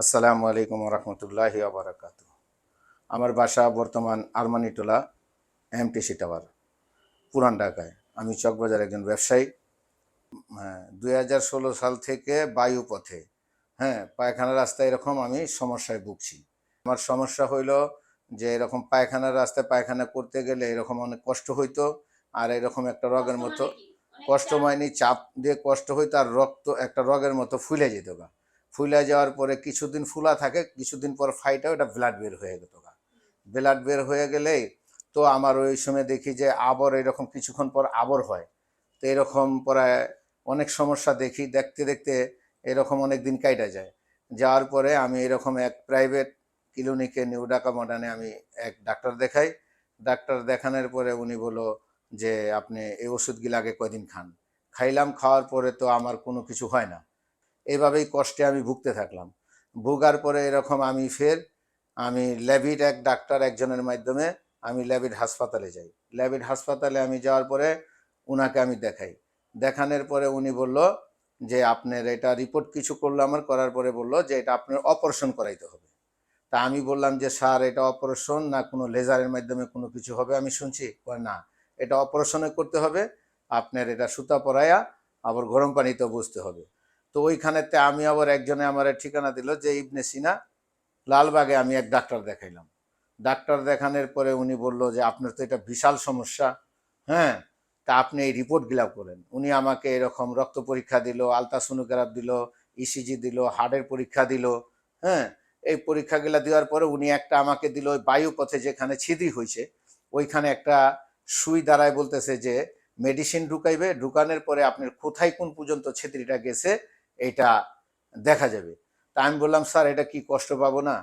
আসসালামু আলাইকুম রহমতুল্লাহি আবরাকাত আমার বাসা বর্তমান আরমানিটোলা এমটিসি টাওয়ার পুরান ঢাকায়। আমি চকবাজার একজন ব্যবসায়ী। দুই হাজার ষোলো সাল থেকে বায়ু পথে। হ্যাঁ পায়খানা রাস্তায় এরকম আমি সমস্যায় ভুগছি। আমার সমস্যা হইল যে এরকম পায়খানার রাস্তায় পায়খানা করতে গেলে এরকম অনেক কষ্ট হইতো আর এরকম একটা রগের মতো কষ্টময়নি চাপ দিয়ে কষ্ট হইতো আর রক্ত একটা রগের মতো ফুলে যেত গা। ফুলে যাওয়ার পরে কিছুদিন ফুলা থাকে, কিছুদিন পর ফাইটা, ওটা ব্লাড বের হয়ে যেত গা। ব্লাড বের হয়ে গেলেই তো আমার ওই সময় দেখি যে আবর এরকম কিছুক্ষণ পর আবর হয়। তো এরকম পরে অনেক সমস্যা দেখি, দেখতে দেখতে এরকম অনেক দিন কাইটা যায়। যাওয়ার পরে আমি এরকম এক প্রাইভেট ক্লিনিকে নিউ ঢাকা মডার্নে আমি এক ডাক্তার দেখাই। ডাক্তার দেখানোর পরে উনি বলল যে, আপনি এই ওষুধগুলো আগে কদিন খান? খাইলাম, খাওয়ার পরে তো আমার কোনো কিছু হয় না। এইভাবেই কষ্টে আমি ভুগতে থাকলাম। ভোগার পরে এরকম আমি ফের আমি ল্যাবিড এক ডাক্তার একজনের মাধ্যমে আমি ল্যাবিড হাসপাতালে যাই। ল্যাবিড হাসপাতালে আমি যাওয়ার পরে উনাকে আমি দেখাই। দেখানোর পরে উনি বলল যে, আপনার এটা রিপোর্ট কিছু করল আমার, করার পরে বলল যে, এটা আপনার অপারেশন করাইতে হবে। তা আমি বললাম যে, স্যার, এটা অপারেশন না কোনো লেজারের মাধ্যমে কোনো কিছু হবে? আমি শুনছি না, এটা অপারেশনে করতে হবে, আপনার এটা সুতা পরাইয়া আবার গরম পানিতেও বুঝতে হবে। তো ওইখানেতে আমি আবার একজনে আমার ঠিকানা দিল যে ইবনে সিনা, লালবাগে আমি এক ডাক্তার দেখাইলাম। ডাক্তার দেখানোর পরে উনি বলল যে, আপনার তো এটা বিশাল সমস্যা হ্যাঁ? তা আপনি এই রিপোর্টগুলা করেন। উনি আমাকে এরকম রক্ত পরীক্ষা দিল, আলট্রাসোনোগ্রাফ দিল ইসিজি দিল, হার্টের পরীক্ষা দিল হ্যাঁ? এই পরীক্ষাগুলা দেওয়ার পরে উনি একটা আমাকে দিল ওই বায়ুপথে যেখানে ছিদি হয়েছে ওইখানে একটা সুই দ্বারায় বলতেছে যে, মেডিসিন ঢুকাইবে, ঢুকানোর পরে আপনার কোথায় কোন পর্যন্ত ছিদ্রিটা গেছে এটা দেখা যাবে। তা আমি বললাম, স্যার, এটা কি কষ্ট পাবো না?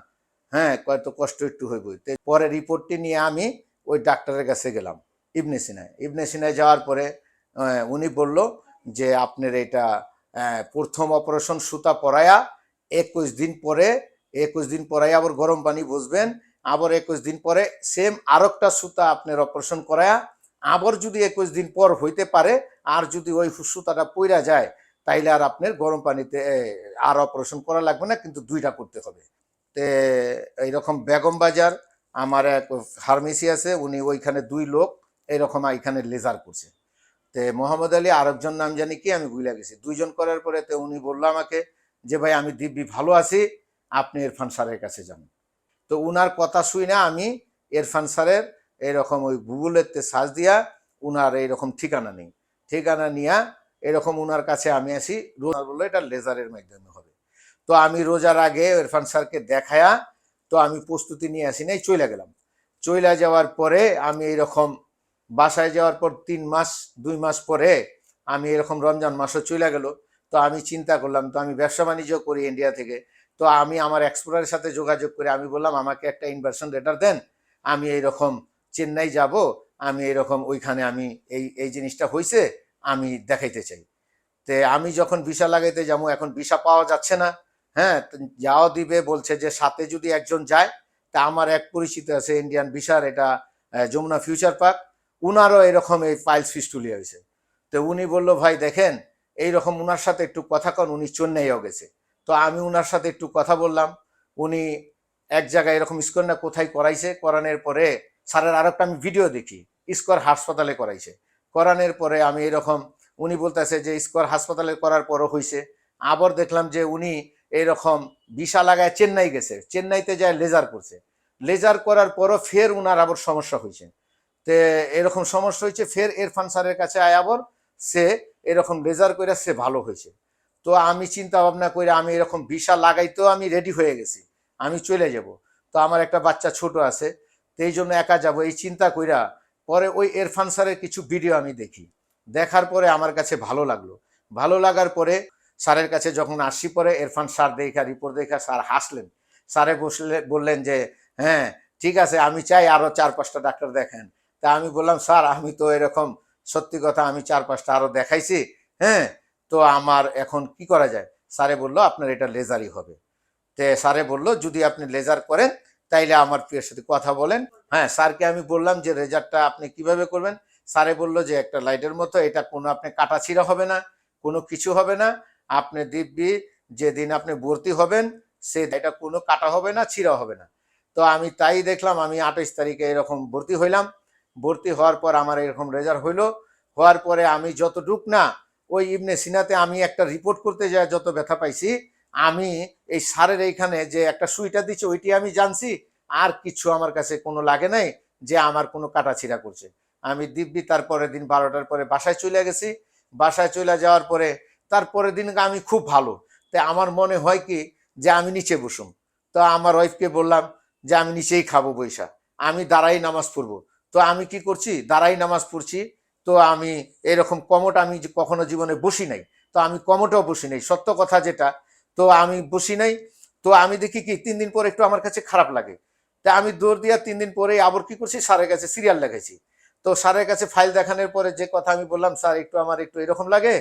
হ্যাঁ কয়তো কষ্ট একটু হইবই। তো পরে রিপোর্টটি নিয়ে আমি ওই ডাক্তারের কাছে গেলাম, ইবনে সিনায়। ইবনে সিনায় যাওয়ার পরে উনি বলল যে, আপনার এটা প্রথম অপারেশন সুতা পরায়া, একুশ দিন পরে, একুশ দিন পরাই আবার গরম পানি বুঝবেন আবার একুশ দিন পরে সেম আরেকটা সুতা আপনার অপারেশন করায়া, আবার যদি একুশ দিন পর হইতে পারে, আর যদি ওই সুতাটা পইরা যায় তাইলে আর আপনার গরম পানিতে আর অপারেশন করা লাগবে না, কিন্তু দুইটা করতে হবে। তে, এইরকম বেগম বাজার, আমার এক ফার্মেসি আছে, উনি ওইখানে দুই লোক, এইরকম এইখানে লেজার করছে। তে, মোহাম্মদ আলী আরেকজন নাম জানি কি, আমি ভুলে গেছি। দুইজন করার পরে তো, উনি বলল আমাকে যে, ভাই, আমি দিব্যি ভালো আছি, আপনি ইরফান স্যারের কাছে যান। তো উনার কথা শুই না আমি ইরফান স্যারের এরকম ওই গুগলেতে সার্চ দিয়া, উনার এইরকম ঠিকানা নেই। ঠিকানা নিয়া এরকম ওনার কাছে আমি আসি, রোজার বলল, এটা লেজারের মাধ্যমে হবে। তো আমি রোজার আগে ইরফান স্যারকে দেখায়া, তো আমি প্রস্তুতি নিয়ে আসি নাই চলে গেলাম। চলে যাওয়ার পরে আমি এরকম বাসায় যাওয়ার পর তিন মাস, দুই মাস পরে আমি এরকম রমজান মাসও চলে গেল। তো আমি চিন্তা করলাম, তো আমি ব্যবসা বাণিজ্য করি ইন্ডিয়া থেকে। তো আমি আমার এক্সপোর্টারের সাথে যোগাযোগ করে আমি বললাম, আমাকে একটা ইনভার্সন লেটার দেন, আমি এইরকম চেন্নাই যাব, আমি এরকম ওইখানে আমি এই এই জিনিসটা হয়েছে আমি দেখাইতে চাই। তে আমি যখন ভিসা লাগাইতে যাব, এখন ভিসা পাওয়া যাচ্ছে না হ্যাঁ? যাও দিবে, বলছে যে সাথে যদি একজন যায়, তা আমার এক পরিচিত আছে ইন্ডিয়ান ভিসার, এটা যমুনা ফিউচার পার্ক, উনারও এরকম এই ফাইলস ফিস্টুলি হয়েছে তো উনি বলল, ভাই, দেখেন এই রকম উনার সাথে একটু কথা কন, উনি চেন্নাইও গেছে। তো আমি উনার সাথে একটু কথা বললাম, উনি এক জায়গায় এরকম স্কোর না কোথায় করাইছে, করানোর পরে স্যারের আরেকটা আমি ভিডিও দেখি, স্কোর হাসপাতালে করাইছে। করানোর পরে আমি এরকম, উনি বলতেছে যে স্কোর হাসপাতালে করার পরও হয়েছে আবার দেখলাম যে উনি এরকম বিশা লাগায় চেন্নাই গেছে। চেন্নাইতে যায় লেজার করছে। লেজার করার পরও ফের উনার আবার সমস্যা হয়েছে তে এরকম সমস্যা হয়েছে ফের ইরফান স্যারের কাছে আয় আবার সে এরকম লেজার করে সে ভালো হয়েছে তো আমি চিন্তা ভাবনা করে আমি এরকম ভিসা লাগাইতেও আমি রেডি হয়ে গেছি। আমি চলে যাব। তো আমার একটা বাচ্চা ছোট আছে, তো এই জন্য একা যাব। এই চিন্তা কইরা পরে ওই এরফান স্যারের কিছু ভিডিও আমি দেখি। দেখার পরে আমার কাছে ভালো লাগল। ভালো লাগার পরে স্যারের কাছে যখন আসি পরে এরফান স্যার দেখা রিপোর্ট দেখা, স্যার হাসলেন। স্যারে বসলে, বললেন যে হ্যাঁ ঠিক আছে, আমি চাই আরও চার পাঁচটা ডাক্তার দেখেন। তা আমি বললাম, স্যার, আমি তো এরকম, সত্যি কথা আমি চার পাঁচটা আরও দেখাইছি হ্যাঁ তো আমার এখন কি করা যায়? স্যারে বলল, আপনার এটা লেজারই হবে। তে স্যারে বলল, যদি আপনি লেজার করেন তাইলে আমার প্রিয়ের সাথে, কথা বলেন। হ্যাঁ স্যারকে আমি বললাম যে, রেজারটা আপনি কীভাবে করবেন? স্যারে বলল যে, একটা লাইটের মতো, এটা কোনো আপনি কাটা ছিঁড়া হবে না, কোনো কিছু হবে না। আপনি দিব্যি যেদিন আপনি ভর্তি হবেন, সে এটা কোনো কাটা হবে না, ছিঁড়া হবে না। তো আমি তাই দেখলাম, আমি আঠাইশ তারিখে এরকম ভর্তি হইলাম। ভর্তি হওয়ার পর আমার এরকম রেজাল্ট হইল। হওয়ার পরে আমি যতটুক না, ওই ইবনে সিনাতে আমি একটা রিপোর্ট করতে যাই, যত ব্যথা পাইছি আমি এই সারের এইখানে যে একটা সুইটা দিচ্ছে, ওইটি আমি জানছি, আর কিছু আমার কাছে কোনো লাগে নাই যে আমার কোনো কাটাছিড়া করছে। আমি দিব্যি তারপরের দিন বারোটার পরে বাসায় চলে গেছি। বাসায় চলে যাওয়ার পরে তারপরের দিন আমি খুব ভালো। তাই আমার মনে হয় কি যে আমি নিচে বসুম। তো আমার ওয়াইফকে বললাম যে আমি নিচেই খাব বৈশা। আমি দাঁড়াই নামাজ পড়ব। তো আমি কি করছি? দাঁড়াই নামাজ পড়ছি। তো আমি এরকম কমট আমি কখনো জীবনে বসি নাই। তো আমি কমটেও বসি নাই। সত্য কথা যেটা তো আমি বসি নাই। তো আমি দেখি কি তিন দিন পরে একটু আমার কাছে খারাপ লাগে। তা আমি দৌড় দিয়া তিন দিন পরে আবার কি করছি? স্যারের কাছে সিরিয়াল লেগেছি তো স্যারের কাছে ফাইল দেখানোর পরে যে কথা আমি বললাম, স্যার, একটু আমার একটু এরকম লাগে?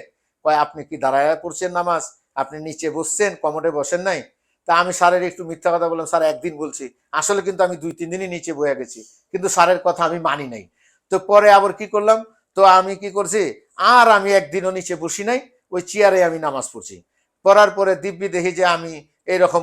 কয়, আপনি কি দাঁড়ায় পড়ছেন নামাজ? আপনি নিচে বসছেন, কমোডে বসেন নাই? তা আমি স্যারের একটু মিথ্যা কথা বললাম, স্যার, একদিন বলছি। আসলে কিন্তু আমি দুই, তিন দিনই নিচে বয়ে গেছি। কিন্তু স্যারের কথা আমি মানি নাই। তো পরে আবার কি করলাম? তো আমি কি করছি? আর আমি একদিনও নিচে বসি নাই, ওই চেয়ারে আমি নামাজ পড়ছি। পড়ার পরে দিব্যি দেখি যে আমি এইরকম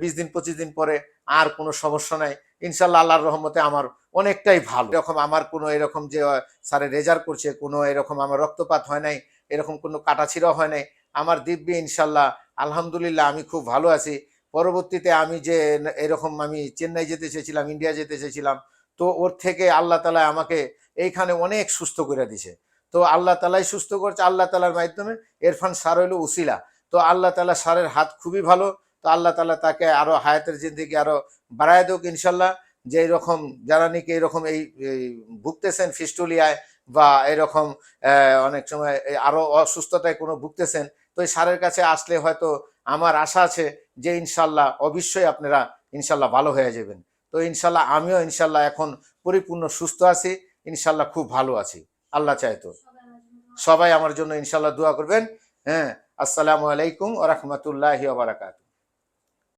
বিশ দিন, পঁচিশ দিন পরে আর কোনো সমস্যা নাই। ইনশাল্লাহ আল্লাহর রহমতে আমার অনেকটাই ভালো। এরকম আমার কোনো এরকম যে স্যারে রেজাল্ট করছে, কোনো এরকম আমার রক্তপাত হয় নাই, এরকম কোনো কাটাছিড়া হয় নাই। আমার দিব্যি ইনশাল্লাহ, আলহামদুলিল্লাহ আমি খুব ভালো আছি। পরবর্তীতে আমি যে, এরকম আমি চেন্নাই যেতে চেয়েছিলাম, ইন্ডিয়া যেতে চেয়েছিলাম, তো ওর থেকে আল্লাহ তালা আমাকে এইখানে অনেক সুস্থ করে দিছে তো আল্লাহ তালাই সুস্থ করছে, আল্লাহ তালার মাধ্যমে এরফান সার হইল উসিলা। তো আল্লাহ তালা সারের হাত খুবই ভালো। তো আল্লাহ তালা তাকে আরও হায়াতের জিন্দিগি আরও বাড়ায় দেওক ইনশাল্লাহ যে এরকম যারা নাকি এরকম এই ভুগতেছেন ফিস্টুলিয়ায় বা এরকম অনেক সময় এই আরও অসুস্থতায় কোনো ভুগতেছেন, তো এই সারের কাছে আসলে হয়তো আমার আশা আছে যে ইনশাল্লাহ অবশ্যই আপনারা ইনশাল্লাহ ভালো হয়ে যাবেন। তো ইনশাল্লাহ আমিও ইনশাল্লাহ এখন পরিপূর্ণ সুস্থ আছি ইনশাল্লাহ খুব ভালো আছি। আল্লাহ চাইতো সবাই আমার জন্য ইনশাল্লাহ দোয়া করবেন হ্যাঁ। আসসালামু আলাইকুম ওরহমতুল্লাহি বারাকাতু